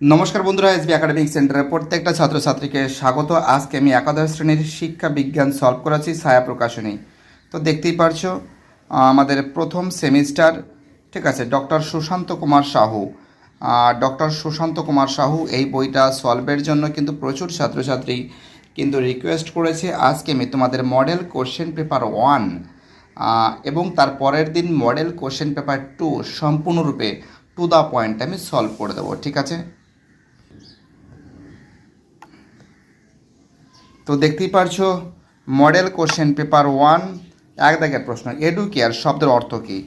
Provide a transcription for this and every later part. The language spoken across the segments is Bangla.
নমস্কার বন্ধুরা, এসবি একাডেমিক সেন্টারের প্রত্যেকটা ছাত্রছাত্রীকে স্বাগত। আজকে আমি একাদশ শ্রেণির শিক্ষা বিজ্ঞান সলভ করাচ্ছি ছায়া প্রকাশনী। তো দেখতেই পারছ আমাদের প্রথম সেমিস্টার ঠিক আছে ডক্টর সুশান্ত কুমার সাহু। ডক্টর সুশান্ত কুমার সাহু এই বইটা সলভের জন্য কিন্তু প্রচুর ছাত্রছাত্রী কিন্তু রিকোয়েস্ট করেছে। আজকে আমি তোমাদের মডেল কোশ্চেন পেপার ওয়ান এবং তার পরের দিন মডেল কোশ্চেন পেপার টু সম্পূর্ণরূপে টু দ্য পয়েন্ট আমি সলভ করে দেবো, ঠিক আছে? তো দেখতেই পারছ মডেল কোশ্চেন পেপার ওয়ান এক দাগের প্রশ্ন এডুকেয়ার শব্দের অর্থ কী?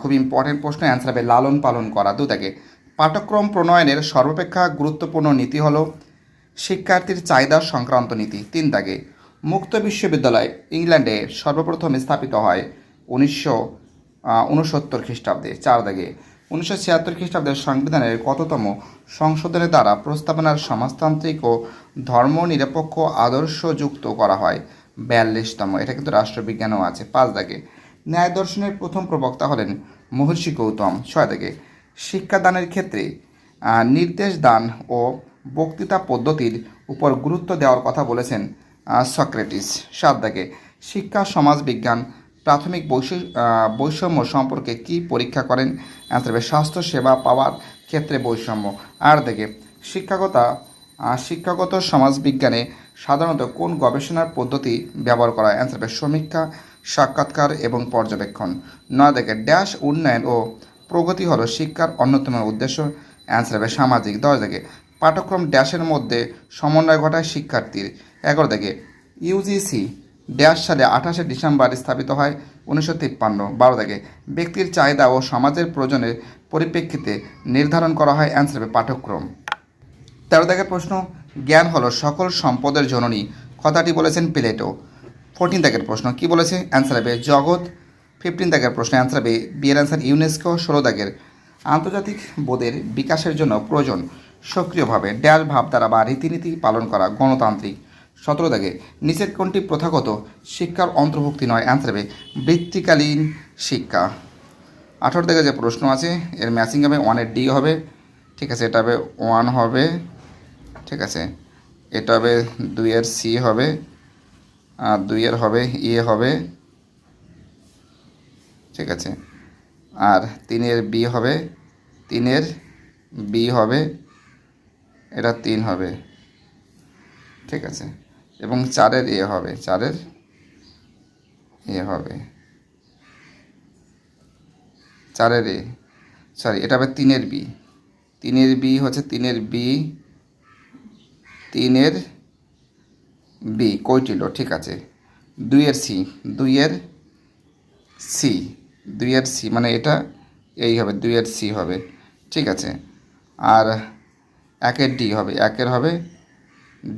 খুব ইম্পর্টেন্ট প্রশ্ন অ্যান্সার হবে লালন পালন করা, দু দাগে। পাঠ্যক্রম প্রণয়নের সর্বাপেক্ষা গুরুত্বপূর্ণ নীতি হল শিক্ষার্থীর চাহিদা সংক্রান্ত নীতি, তিন দাগে। মুক্ত বিশ্ববিদ্যালয় ইংল্যান্ডে সর্বপ্রথম স্থাপিত হয় উনিশশো উনসত্তর খ্রিস্টাব্দে, চার দাগে। উনিশশো ছিয়াত্তর খ্রিস্টাব্দের সংবিধানের কততম সংশোধনের দ্বারা প্রস্তাবনার সমাজতান্ত্রিক ও ধর্মনিরপেক্ষ আদর্শ যুক্ত করা হয়? বিয়াল্লিশতম। এটা কিন্তু রাষ্ট্রবিজ্ঞানও আছে। পাঁচ দাগে। ন্যায় দর্শনের প্রথম প্রবক্তা হলেন মহর্ষি গৌতম। ছয় দাগে। শিক্ষাদানের ক্ষেত্রে নির্দেশ দান ও বক্তৃতা পদ্ধতির উপর গুরুত্ব দেওয়ার কথা বলেছেন সক্রেটিস। সাত দাগে। শিক্ষা, সমাজ বিজ্ঞান প্রাথমিক বৈষম্য সম্পর্কে কি পরীক্ষা করেন? অ্যান্সার হবে, স্বাস্থ্য সেবা পাওয়ার ক্ষেত্রে বৈষম্য। আর দেখে, শিক্ষাগতা শিক্ষাগত সমাজবিজ্ঞানে সাধারণত কোন গবেষণার পদ্ধতি ব্যবহার করা অ্যান্সার হবে, সমীক্ষা, সাক্ষাৎকার এবং পর্যবেক্ষণ। নয়, দেখে, ড্যাশ উন্নয়ন ও প্রগতি হলো শিক্ষার অন্যতম উদ্দেশ্য। অ্যান্সার হবে, সামাজিক। দশ, দেখে, পাঠ্যক্রম ড্যাশের মধ্যে সমন্বয় ঘটায় শিক্ষার্থীর। এগারো, দেখে ইউজিসি ড্যাশ সালে আঠাশে ডিসেম্বর স্থাপিত হয় উনিশশো তিপ্পান্ন, বারো থেকে ব্যক্তির চাহিদা ও সমাজের প্রয়োজনের পরিপ্রেক্ষিতে নির্ধারণ করা হয় অ্যান্সার পাঠ্যক্রম। তেরো দাগের প্রশ্ন, জ্ঞান হলো সকল সম্পদের জননী। কথাটি বলেছেন প্লেটো। ফোরটিন দাগের প্রশ্ন, কি বলেছে? অ্যান্সার হবে জগৎ। ফিফটিন দাগের প্রশ্ন, অ্যান্সার হবে বিয়ের অ্যান্সার ইউনেস্কো। ষোলো দাগের আন্তর্জাতিক বোধের বিকাশের জন্য প্রয়োজন। সক্রিয়ভাবে ড্যাশ ভাবধারা বা রীতিনীতি পালন করা গণতান্ত্রিক। সতেরো দাগে নিচের কোনটি প্রথাগত, শিক্ষার অন্তর্ভুক্তি নয় অ্যান্সার হবে, বৃত্তিকালীন শিক্ষা। আঠারো থেকে যে প্রশ্ন আছে, এর ম্যাচিং হবে ওয়ানের ডি হবে, ঠিক আছে, এটা হবে ওয়ান হবে, ঠিক আছে, এটা হবে দুইয়ের সি হবে, আর দুইয়ের হবে এ হবে, ঠিক আছে, আর তিনের বি হবে তিনের বি হবে, এটা তিন হবে, ঠিক আছে। এবং চারের এ হবে, চারের এ হবে। চারের এ সরি এটা হবে তিনের বি। তিনের বি হচ্ছে তিনের বি তিনের বি কৈটিল ঠিক আছে। দুইয়ের সি দুইয়ের সি দুইয়ের সি মানে এটা এই হবে, দুইয়ের সি হবে, ঠিক আছে। আর একের ডি হবে, একের হবে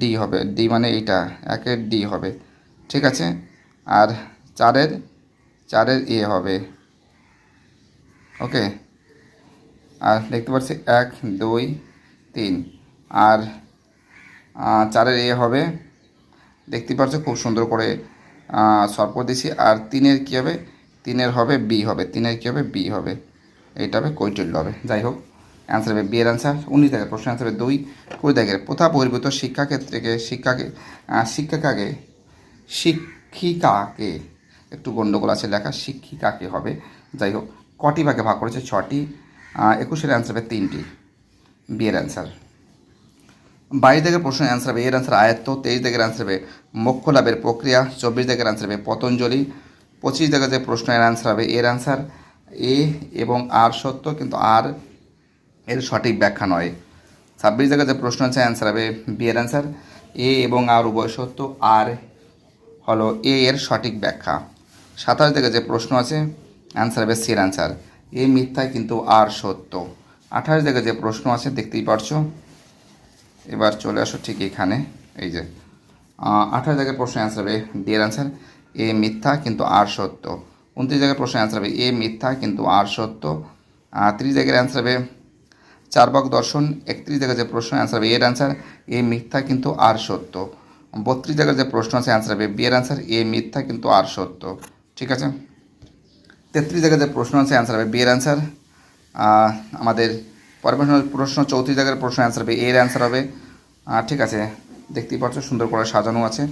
ডি হবে ডি মানে এইটা, একের ডি হবে, ঠিক আছে? আর চারের চারের এ হবে ওকে আর দেখতে পাচ্ছি এক, দুই, তিন, আর চারের এ হবে, দেখতে পাচ্ছ খুব সুন্দর করে সর্প দিছি আর তিনের কী হবে? তিনের হবে বি হবে, তিনের কী হবে? বি হবে, এইটা হবে কৈটল্য হবে, যাই হোক। অ্যান্সার হবে বিয়ের অ্যান্সার উনিশ দাগের প্রশ্ন অ্যান্সার হবে দুই, কুড়ি দাগের প্রথা বহির্ভূত শিক্ষাক্ষেত্রকে শিক্ষাকে শিক্ষিকাকে শিক্ষিকাকে, একটু গণ্ডগোল আছে লেখা, শিক্ষিকাকে হবে, যাই হোক, কটি ভাগে ভাগ করেছে? ছটি একুশের অ্যান্সার হবে তিনটি বিয়ের অ্যান্সার বাইশ দাগের প্রশ্নের অ্যান্সার হবে এর অ্যান্সার আয়ত্ত, তেইশ দাগের অ্যান্সার হবে মোক্ষ লাভের প্রক্রিয়া, চব্বিশ দাগের অ্যান্সার হবে পতঞ্জলি, পঁচিশ দাগের যে প্রশ্নের অ্যান্সার হবে এর অ্যান্সার এ এবং আর সত্য, কিন্তু আর এর সঠিক ব্যাখ্যা নয়। ছাব্বিশ দাগের যে প্রশ্ন আছে অ্যান্সার হবে বি এর অ্যান্সার এ এবং আর উভয় সত্য আর হলো এ এর সঠিক ব্যাখ্যা। সাতাশ থেকে যে প্রশ্ন আছে অ্যান্সার হবে সির অ্যান্সার এ মিথ্যা কিন্তু আর সত্য। আঠাশ থেকে যে প্রশ্ন আছে, দেখতেই পারছ। এবার চলে আসো ঠিক এখানে, এই যে। আঠাশ জায়গার প্রশ্ন অ্যান্সার হবে ডি এর অ্যান্সার এ মিথ্যা কিন্তু আর সত্য। উনত্রিশ জায়গার প্রশ্ন অ্যান্সার হবে এ মিথ্যা কিন্তু আর সত্য। ত্রিশ জায়গার অ্যান্সার হবে চারবাক দর্শন, একত্রিশ জায়গার যে প্রশ্ন অ্যান্সার হবে এর অ্যান্সার এ মিথ্যা কিন্তু আর সত্য। বত্রিশ জায়গার যে প্রশ্ন আছে অ্যান্সার হবে বি এর অ্যান্সার এ মিথ্যা কিন্তু আর সত্য। ঠিক আছে? তেত্রিশ জায়গায় যে প্রশ্ন আছে অ্যান্সার হবে বি এর অ্যান্সার আমাদের পরের প্রশ্ন চৌত্রিশ জায়গার প্রশ্ন অ্যান্সার হবে এর অ্যান্সার হবে। ঠিক আছে? দেখতেই পাচ্ছ, সুন্দর করে সাজানো আছে।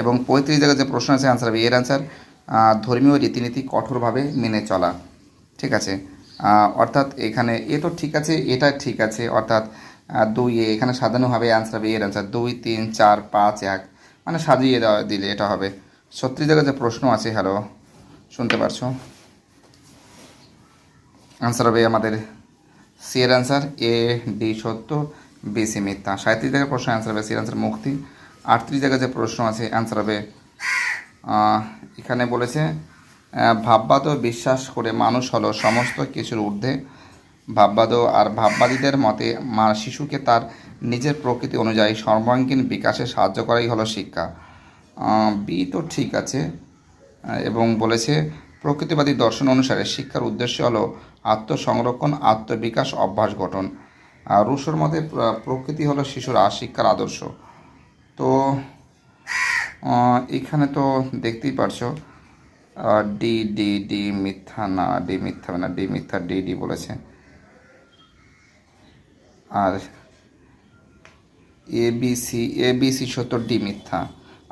এবং পঁয়ত্রিশ জায়গায় যে প্রশ্ন আছে অ্যান্সার হবে এর অ্যান্সার ধর্মীয় রীতিনীতি কঠোরভাবে মেনে চলা। ঠিক আছে? অর্থাৎ এখানে এ তো ঠিক আছে, এটা ঠিক আছে, অর্থাৎ দুই এ, এখানে সাজানো হবে অ্যান্সার হবে, এর অ্যান্সার দুই, তিন, চার, পাঁচ, এক মানে সাজিয়ে দেওয়া, দিলে এটা হবে। ছত্রিশ জায়গায় যে প্রশ্ন আছে হ্যালো শুনতে পারছ? আনসার হবে আমাদের সি এর অ্যান্সার এ ডি সত্য বি সি মিথ্যা। সাঁত্রিশ জায়গায় প্রশ্ন অ্যান্সার হবে সি এর মুক্তি। আটত্রিশ জায়গায় যে প্রশ্ন আছে অ্যান্সার হবে এখানে বলেছে ভাববাদ বিশ্বাস করে মানুষ হলো সমস্ত কিছুর ঊর্ধ্বে ভাববাদ আর ভাববাদীদের মতে মা শিশুকে তার নিজের প্রকৃতি অনুযায়ী সর্বাঙ্গীন বিকাশে সাহায্য করাই হলো শিক্ষা। বি তো ঠিক আছে এবং বলেছে প্রকৃতিবাদী দর্শন অনুসারে শিক্ষার উদ্দেশ্য হলো আত্মসংরক্ষণ, আত্মবিকাশ, অভ্যাস গঠন। আর রুশোর মতে প্রকৃতি হলো শিশুর আর শিক্ষার আদর্শ। তো এখানে তো দেখতেই পারছ ডি ডি ডি, মিথ্যা, না, ডি, মিথ্যা না ডি, মিথ্যা, ডি ডি বলেছে। আর A B C A B C সত্তর ডি মিথ্যা।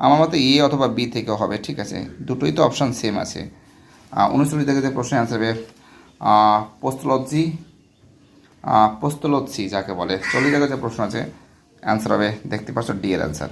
আমার মতে এ অথবা বি থেকে হবে, ঠিক আছে? দুটোই তো অপশান সেম আছে। উনচল্লিশ থেকে যে প্রশ্ন অ্যান্সার হবে পোস্তলজি পোস্তলজি যাকে বলে, চল্লিশ জায়গায় যে প্রশ্ন আছে অ্যান্সার হবে, দেখতে পাচ্ছ ডি এর অ্যান্সার